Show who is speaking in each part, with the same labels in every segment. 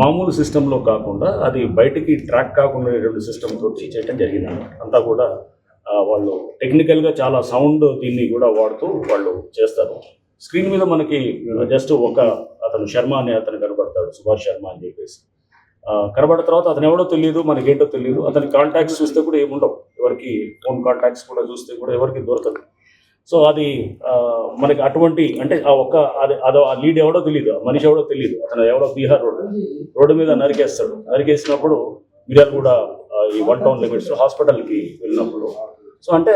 Speaker 1: మామూలు సిస్టంలో కాకుండా అది బయటికి ట్రాక్ కాకుండా రెండు సిస్టమ్ తోటి చేయడం జరిగింది అన్నమాట అంతా కూడా వాళ్ళు టెక్నికల్గా చాలా సౌండ్ దీన్ని కూడా వాడుతూ వాళ్ళు చేస్తారు. స్క్రీన్ మీద మనకి జస్ట్ ఒక అతను శర్మ అనే అతను కనబడతాడు సుభాష్ శర్మ అని చెప్పేసి. కనబడిన తర్వాత అతను ఎవడో తెలియదు మనకి ఏంటో తెలియదు అతని కాంటాక్ట్స్ చూస్తే కూడా ఏముండవు. ఎవరికి ఫోన్ కాంటాక్ట్స్ కూడా చూస్తే కూడా ఎవరికి దొరకదు. సో అది మనకి అటువంటి అంటే ఆ ఒక్క అది అదో ఆ లీడ్ ఎవడో తెలియదు ఆ మనిషి ఎవడో తెలియదు అతను ఎవడో బీహార్ రోడ్ రోడ్డు మీద నరికేస్తాడు. నరికేసినప్పుడు మిర్యాలు కూడా ఈ వన్ టౌన్ లిమిట్స్ హాస్పిటల్కి వెళ్ళినప్పుడు. సో అంటే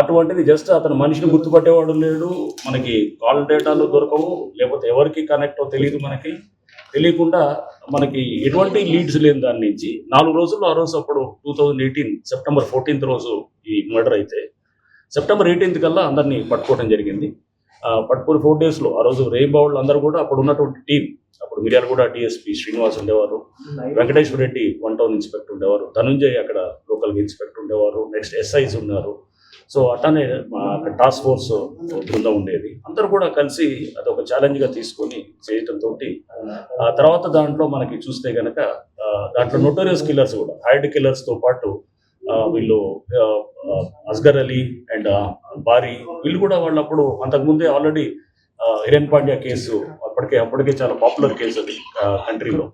Speaker 1: అటువంటిది జస్ట్ అతను మనిషిని గుర్తుపట్టేవాడు లేడు మనకి కాల్ డేటాలు దొరకవు లేకపోతే ఎవరికి కనెక్ట్ తెలియదు మనకి. తెలియకుండా మనకి ఎటువంటి లీడ్స్ లేని దాని నుంచి నాలుగు రోజులు ఆ రోజు అప్పుడు two thousand eighteen September fourteenth రోజు ఈ మర్డర్ అయితే సెప్టెంబర్ ఎయిటీన్త్ కల్లా అందరినీ పట్టుకోవడం జరిగింది. పట్టుకుని ఫోర్ డేస్లో ఆ రోజు రేయింబావుళ్ళు అందరూ కూడా అప్పుడు ఉన్నటువంటి టీం అప్పుడు మిర్యాలగూడ డిఎస్పీ శ్రీనివాస్ ఉండేవారు. Venkateswara Reddy one town inspector ఉండేవారు. ధనుంజయ్ అక్కడ లోకల్గా ఇన్స్పెక్టర్ ఉండేవారు. నెక్స్ట్ ఎస్ఐస్ ఉన్నారు. సో అట్లానే మా టాస్క్ ఫోర్స్ బృందం ఉండేది. అందరూ కూడా కలిసి అది ఒక ఛాలెంజ్గా తీసుకొని చేయటంతో ఆ తర్వాత దాంట్లో మనకి చూస్తే కనుక దాంట్లో నోటోరియస్ కిల్లర్స్ కూడా హైడ్ కిల్లర్స్తో పాటు వీళ్ళు అస్గర్ అలీ అండ్ బారీ వీళ్ళు కూడా వాళ్ళప్పుడు అంతకుముందే ఆల్రెడీ హిరేన్ పాండ్యా కేసు అప్పటికే అప్పటికే చాలా పాపులర్ కేసు అది కంట్రీలో.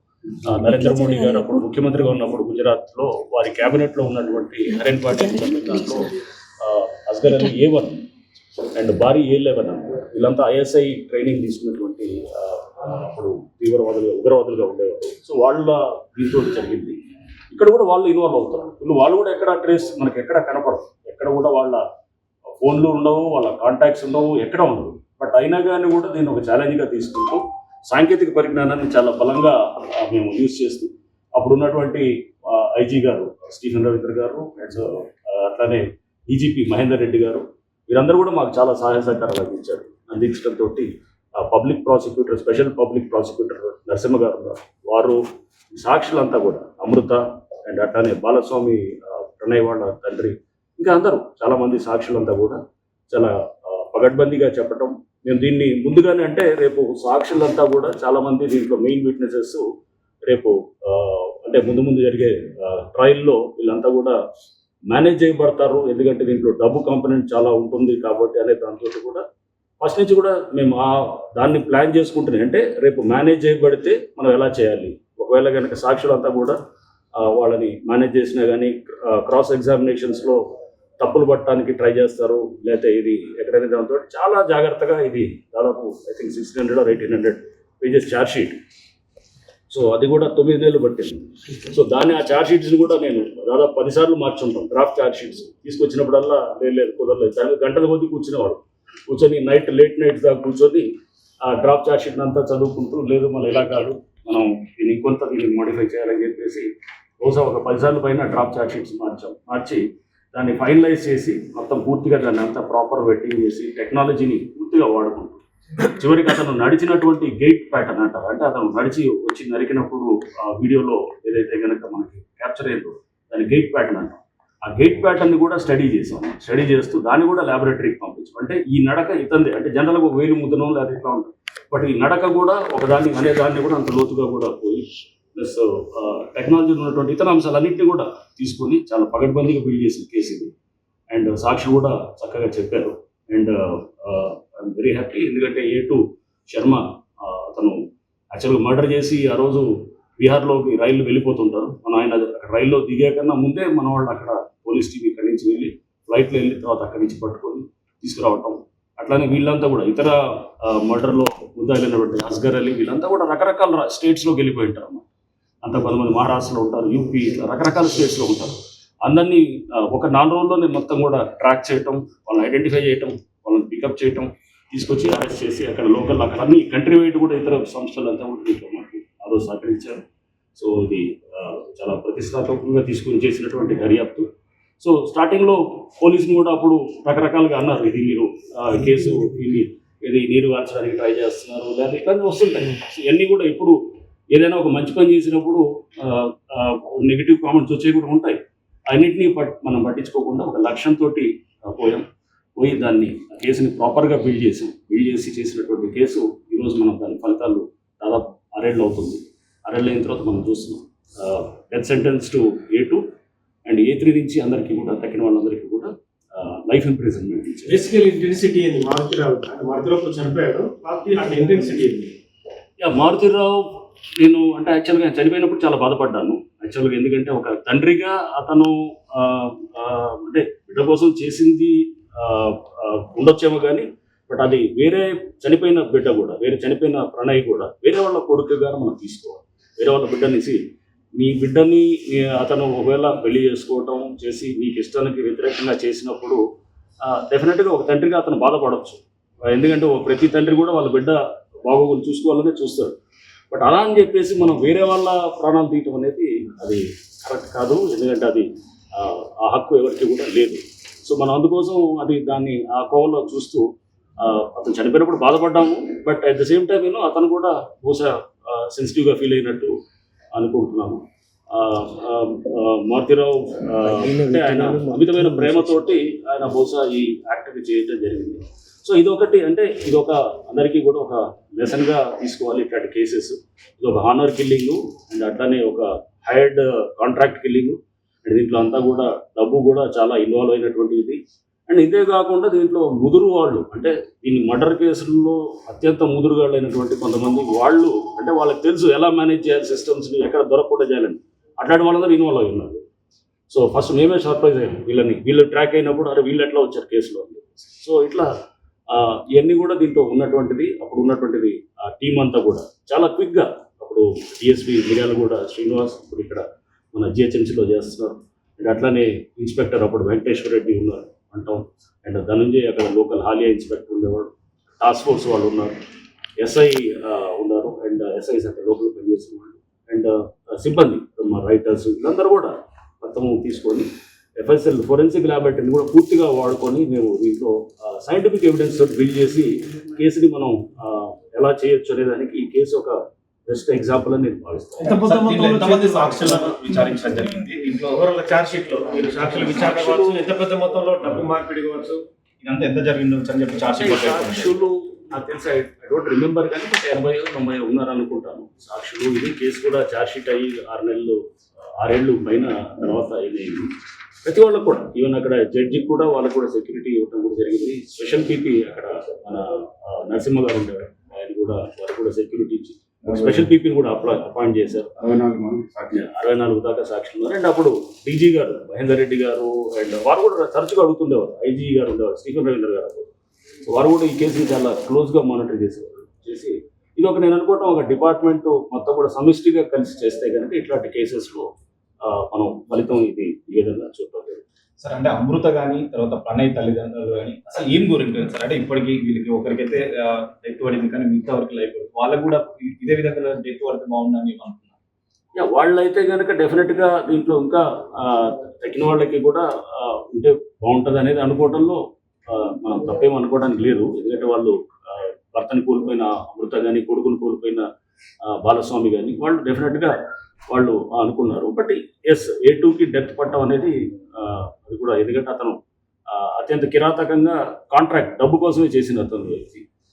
Speaker 1: నరేంద్ర మోడీ గారు అప్పుడు ముఖ్యమంత్రిగా ఉన్నప్పుడు గుజరాత్లో వారి క్యాబినెట్లో ఉన్నటువంటి హరేన్ పాండ్యా దాంట్లో ఆ, Asghar Ali A one and భారీ ఏ లెవెన్ వీళ్ళంతా ఐఎస్ఐ ట్రైనింగ్ తీసుకున్నటువంటి అప్పుడు తీవ్రవాదులుగా ఉగ్రవాదులుగా ఉండేవారు. సో వాళ్ళ దీంతో జరిగింది. ఇక్కడ కూడా వాళ్ళు ఇన్వాల్వ్ అవుతారు వీళ్ళు వాళ్ళు కూడా ఎక్కడ ట్రేస్ మనకి ఎక్కడ కనపడదు. ఎక్కడ కూడా వాళ్ళ ఫోన్లు ఉండవు వాళ్ళ కాంటాక్ట్స్ ఉండవు ఎక్కడ ఉండవు. బట్ అయినా కానీ కూడా దీన్ని ఒక ఛాలెంజ్గా తీసుకుంటూ సాంకేతిక పరిజ్ఞానాన్ని చాలా బలంగా మేము యూజ్ చేస్తూ అప్పుడు ఉన్నటువంటి ఐజీ గారు స్టీఫెన్ రవీంద్ర గారు అండ్ అట్లానే డీజీపీ మహేందర్ రెడ్డి గారు వీరందరూ కూడా మాకు చాలా సహాయ సహకారాలు అందించారు. అందించడంతో public prosecutor special public prosecutor Narasimha garu వారు సాక్షులంతా కూడా అమృత అండ్ అట్లానే బాలస్వామి ప్రణయ్ వాళ్ళ తండ్రి ఇంకా అందరూ చాలామంది సాక్షులంతా కూడా చాలా పగడ్బందీగా చెప్పటం. మేము దీన్ని ముందుగానే అంటే రేపు సాక్షులంతా కూడా చాలామంది దీంట్లో మెయిన్ విట్నెసెస్ రేపు అంటే ముందు ముందు జరిగే ట్రయల్లో వీళ్ళంతా కూడా మేనేజ్ చేయబడతారు. ఎందుకంటే దీంట్లో డబ్బు కాంపనెంట్ చాలా ఉంటుంది కాబట్టి అనే దాంతో కూడా ఫస్ట్ నుంచి కూడా మేము ఆ దాన్ని ప్లాన్ చేసుకుంటున్నాం. అంటే రేపు మేనేజ్ చేయబడితే మనం ఎలా చేయాలి? ఒకవేళ కనుక సాక్షులంతా కూడా వాళ్ళని మేనేజ్ చేసినా కానీ క్రాస్ ఎగ్జామినేషన్స్లో తప్పులు పట్టడానికి ట్రై చేస్తారు. లేకపోతే ఇది ఎక్కడైనా దాంతో చాలా జాగ్రత్తగా ఇది దాదాపు I think six hundred or eighteen hundred pages charge sheet so అది కూడా తొమ్మిది నెలలు పట్టింది. సో దాన్ని ఆ ఛార్జ్ షీట్స్ని కూడా నేను దాదాపు పదిసార్లు మార్చుంటాం. డ్రాఫ్ట్ ఛార్జ్ షీట్స్ తీసుకొచ్చినప్పుడల్లా లేదు లేదు కుదరలేదు. దానికి గంటల కొద్ది కూర్చునేవాడు కూర్చొని నైట్ లేట్ నైట్ దాకా కూర్చొని ఆ డ్రాఫ్ట్ ఛార్జ్ షీట్ అంతా చదువుకుంటూ లేదు మనం ఇలా కాదు మనం దీన్ని ఇంకొంత దీన్ని మోడిఫై చేయాలని చెప్పేసి బహుశా ఒక పదిసార్లు పైన డ్రాప్ ఛార్జ్ షీట్స్ మార్చాం. మార్చి దాన్ని ఫైనలైజ్ చేసి మొత్తం పూర్తిగా దాన్ని అంతా ప్రాపర్ వెట్టింగ్ చేసి టెక్నాలజీని పూర్తిగా వాడుకుంటాం. చివరికి అతను నడిచినటువంటి గేట్ ప్యాటర్న్ అంటారు. అంటే అతను నడిచి వచ్చి నరికినప్పుడు ఆ వీడియోలో ఏదైతే కనుక మనకి క్యాప్చర్ అయిందో దాని గేట్ ప్యాటర్న్ అంటాం. ఆ గేట్ ప్యాటర్న్ కూడా స్టడీ చేసాం. స్టడీ చేస్తూ దాన్ని కూడా ల్యాబొరేటరీకి పంపించాం. అంటే ఈ నడక ఇతంది. అంటే జనరల్గా ఒక వేలు ముద్దనం లేదా ఇట్లా ఉంటుంది. బట్ ఈ నడక కూడా ఒకదాన్ని అనే దాన్ని కూడా అంత లోతుగా కూడా పోయి ప్లస్ టెక్నాలజీలో ఉన్నటువంటి ఇతర అంశాలన్నింటినీ కూడా తీసుకొని చాలా పగడ్బందీగా బిల్డ్ చేసిన కేసు ఇది. అండ్ సాక్షి కూడా చక్కగా చెప్పారు. అండ్ ఐఎమ్ వెరీ హ్యాపీ ఎందుకంటే ఏ టు శర్మ అతను యాక్చువల్గా మర్డర్ చేసి ఆ రోజు బీహార్లోకి రైలు వెళ్ళిపోతుంటారు. మన ఆయన అక్కడ రైల్లో దిగేకన్నా ముందే మన వాళ్ళు అక్కడ పోలీస్ టీం ఇక్కడి నుంచి వెళ్ళి ఫ్లైట్లో వెళ్ళిన తర్వాత అక్కడి నుంచి పట్టుకొని తీసుకురావటం. అట్లానే వీళ్ళంతా కూడా ఇతర మర్డర్లో ముద్దాయిలైనటువంటి అస్గర్ అలీ వీళ్ళంతా కూడా రకరకాల స్టేట్స్లోకి వెళ్ళిపోయి ఉంటారు అన్నమాట. అంత కొంతమంది మహారాష్ట్రలో ఉంటారు యూపీ ఇట్లా రకరకాల స్టేట్స్లో ఉంటారు. అందరినీ ఒక నాలుగు రోజుల్లోనే మొత్తం కూడా ట్రాక్ చేయటం వాళ్ళని ఐడెంటిఫై చేయటం వాళ్ళని పికప్ చేయటం తీసుకొచ్చి అరెస్ట్ చేసి అక్కడ లోకల్ అక్కడ అన్ని కంట్రీ వైడ్ కూడా ఇతర సంస్థలు అంతా కూడా దీంట్లో మాకు ఆ రోజు సహకరించారు. సో ఇది చాలా ప్రతిష్టాత్మకంగా తీసుకొని చేసినటువంటి దర్యాప్తు. సో స్టార్టింగ్లో పోలీసులు కూడా అప్పుడు రకరకాలుగా అన్నారు ఇది మీరు కేసు ఇది ఇది నీరు కాల్చడానికి ట్రై చేస్తున్నారు లేదా ఇట్లాంటివి వస్తుంటాయి. ఇవన్నీ కూడా ఇప్పుడు ఏదైనా ఒక మంచి పని చేసినప్పుడు నెగిటివ్ కామెంట్స్ వచ్చేవి కూడా ఉంటాయి. అన్నింటినీ పట్ మనం పట్టించుకోకుండా ఒక లక్ష్యంతో పోయాం. పోయి దాన్ని కేసుని ప్రాపర్గా బిల్డ్ చేసాం. బిల్డ్ చేసి చేసినటువంటి కేసు ఈరోజు మనం దాని ఫలితాలు దాదాపు ఆరేళ్ళు అవుతుంది. ఆరేళ్ళు అయిన తర్వాత మనం చూస్తున్నాం. Death sentence to A two and A three నుంచి అందరికీ కూడా తక్కిన వాళ్ళందరికీ కూడా లైఫ్ ఇంప్రిజన్మెంట్
Speaker 2: బేసికల్ ఇంటెన్సిటీ ఏంది? మారుతిరావు మారుతిరావు చనిపోయాడు.
Speaker 1: మారుతిరావు నేను అంటే యాక్చువల్గా చనిపోయినప్పుడు చాలా బాధపడ్డాను. యాక్చువల్గా ఎందుకంటే ఒక తండ్రిగా అతను అంటే బిడ్డ కోసం చేసింది ఉండొచ్చేమో కానీ బట్ అది వేరే చనిపోయిన బిడ్డ కూడా వేరే చనిపోయిన ప్రణయ్ కూడా వేరే వాళ్ళ కొడుకుగా మనం తీసుకోవాలి. వేరే వాళ్ళ బిడ్డనిసి నీ బిడ్డని అతను ఒకవేళ పెళ్ళి చేసుకోవటం చేసి నీకు ఇష్టానికి వ్యతిరేకంగా చేసినప్పుడు డెఫినెట్గా ఒక తండ్రిగా అతను బాధపడవచ్చు ఎందుకంటే ఒక ప్రతి తండ్రి కూడా వాళ్ళ బిడ్డ బాగోగులు చూసుకోవాలనే చూస్తాడు. బట్ అలా అని చెప్పేసి మనం వేరే వాళ్ళ ప్రాణాలు తీయటం అనేది అది కరెక్ట్ కాదు. ఎందుకంటే అది ఆ, హక్కు ఎవరికి కూడా లేదు. సో మనం అందుకోసం అది దాన్ని ఆ కోవలో చూస్తూ అతను చనిపోయినప్పుడు బాధపడ్డాము. But at the same time నేను అతను కూడా బహుశా సెన్సిటివ్గా ఫీల్ అయినట్టు అనుకుంటున్నాను మారుతిరావు అంటే ఆయన అమితమైన ప్రేమతోటి ఆయన బహుశా ఈ యాక్ట్ని చేయడం జరిగింది. సో ఇది ఒకటి అంటే ఇది ఒక అందరికీ కూడా ఒక లెసన్గా తీసుకోవాలి ఇట్లాంటి కేసెస్ ఇది ఒక హానర్ కిల్లింగ్ అండ్ అట్లానే ఒక హైర్డ్ కాంట్రాక్ట్ కిల్లింగ్ అండ్ దీంట్లో అంతా కూడా డబ్బు కూడా చాలా ఇన్వాల్వ్ అయినటువంటి ఇది. అండ్ ఇదే కాకుండా దీంట్లో ముదురు వాళ్ళు అంటే దీని మర్డర్ కేసుల్లో అత్యంత ముదురుగాళ్ళు అయినటువంటి కొంతమంది వాళ్ళు అంటే వాళ్ళకి తెలుసు ఎలా మేనేజ్ చేయాలి సిస్టమ్స్ని ఎక్కడ దొరకకుండా చేయాలని. అట్లాంటి వాళ్ళందరూ ఇన్వాల్వ్ అయి ఉన్నారు. సో ఫస్ట్ మేమే సర్ప్రైజ్ అయ్యాం వీళ్ళని. వీళ్ళు ట్రాక్ అయినప్పుడు అరే వీళ్ళు ఎట్లా వచ్చారు కేసులో సో ఇట్లా ఇవన్నీ కూడా దీంట్లో ఉన్నటువంటిది అప్పుడు ఉన్నటువంటిది ఆ టీం అంతా కూడా. చాలా క్విక్గా అప్పుడు డిఎస్పి మిర్యాల కూడా శ్రీనివాస్ ఇప్పుడు ఇక్కడ మన జిహెచ్ఎంసీలో చేస్తున్నారు. అండ్ అట్లానే ఇన్స్పెక్టర్ అప్పుడు వెంకటేశ్వర రెడ్డి ఉన్నారు అంటాం. అండ్ ధనంజయ్ అక్కడ లోకల్ హాలియా ఇన్స్పెక్టర్ ఉండేవాడు. టాస్క్ ఫోర్స్ వాళ్ళు ఉన్నారు. ఎస్ఐ ఉన్నారు. అండ్ ఎస్ఐస్ అక్కడ లోపల పనిచేసిన వాళ్ళు. అండ్ సిబ్బంది మా రైటర్స్ వీళ్ళందరూ కూడా మొత్తము తీసుకొని ఎఫ్ఎస్ఎల్ ఫోరెన్సిక్ ల్యాబొరేటరీని కూడా పూర్తిగా వాడుకొని మేము దీంట్లో సైంటిఫిక్ ఎవిడెన్స్ బిల్డ్ చేసి కేసుని మనం ఎలా చేయొచ్చు అనే దానికి ఈ కేసు ఒక బెస్ట్ ఎగ్జాంపుల్ అని నేను భావిస్తాను.
Speaker 3: సాక్షులను విచారించడం జరిగింది? దీంట్లో
Speaker 2: ఓవరాల్ ఛార్జ్ షీట్లో మీరు సాక్షులు విచారణ ఎంత పెద్ద మొత్తంలో డబ్బు మార్పిడి కావచ్చు
Speaker 3: ఇదంతా ఎంత జరిగిందో అని చెప్పి చార్జ్
Speaker 1: అంటే సాక్షులు నాకు తెలిసి ఐ డోంట్ రిమెంబర్ కానీ ఎనభై తొంభై ఉన్నారు అనుకుంటాను సాక్షులు ఇది కేసు కూడా ఛార్జ్ షీట్ అయ్యి ఆరు నెలలు ఆరేళ్ళు పైన తర్వాత ఇది ప్రతి వాళ్ళకు కూడా. ఈవెన్ అక్కడ జడ్జికి కూడా వాళ్ళకు కూడా సెక్యూరిటీ ఇవ్వడం కూడా జరిగింది. స్పెషల్ పీపీ అక్కడ మన నరసింహ గారు ఉండేవారు. ఆయన కూడా వారు కూడా సెక్యూరిటీ ఇచ్చి స్పెషల్ పీపీని కూడా అప్లా అపాయింట్ చేశారు.
Speaker 4: అరవై నాలుగు
Speaker 1: దాకా సాక్షులు ఉన్నారు. అండ్ అప్పుడు డీజీ గారు మహేందర్ రెడ్డి గారు అండ్ వారు కూడా తరచుగా అడుగుతుండేవారు. ఐజీ గారు ఉండేవారు. స్టీఫెన్ రవీంద్ర గారు వారు కూడా ఈ కేసుని చాలా క్లోజ్గా మానిటర్ చేసేవారు. చేసి ఇది ఒక నేను అనుకోవటం ఒక డిపార్ట్మెంట్ మొత్తం కూడా సమిష్టిగా కలిసి చేస్తే కనుక ఇట్లాంటి కేసెస్లో మనం ఫలితం ఇది ఈ విధంగా చూడటం.
Speaker 3: సార్ అంటే అమృత గాని తర్వాత ప్రణయ్ తల్లిదండ్రులు కానీ అసలు ఏం గురించి సార్? అంటే ఇప్పటికి వీళ్ళకి ఒకరికైతే డెత్ పడింది కానీ మిగతా వరకు లైఫ్ వాళ్ళకు కూడా ఇదే విధంగా డెత్ పడితే బాగుందని నేను అనుకున్నాను
Speaker 1: వాళ్ళైతే కనుక డెఫినెట్గా దీంట్లో ఇంకా ఆ, తగ్గిన వాళ్ళకి కూడా ఉంటే బాగుంటుంది అనేది అనుకోవడంలో మనం తప్పేం అనుకోవడానికి లేదు. ఎందుకంటే వాళ్ళు భర్తని కోల్పోయిన అమృత కానీ కొడుకుని కోల్పోయిన బాలస్వామి గారిని. వాళ్ళు డెఫినెట్గా వాళ్ళు అనుకున్నారు. బట్ ఎస్ ఏ టూకి డెత్ పట్టడం అనేది అది కూడా. ఎందుకంటే అతను అత్యంత కిరాతకంగా కాంట్రాక్ట్ డబ్బు కోసమే చేసిన అతను వ్యక్తి.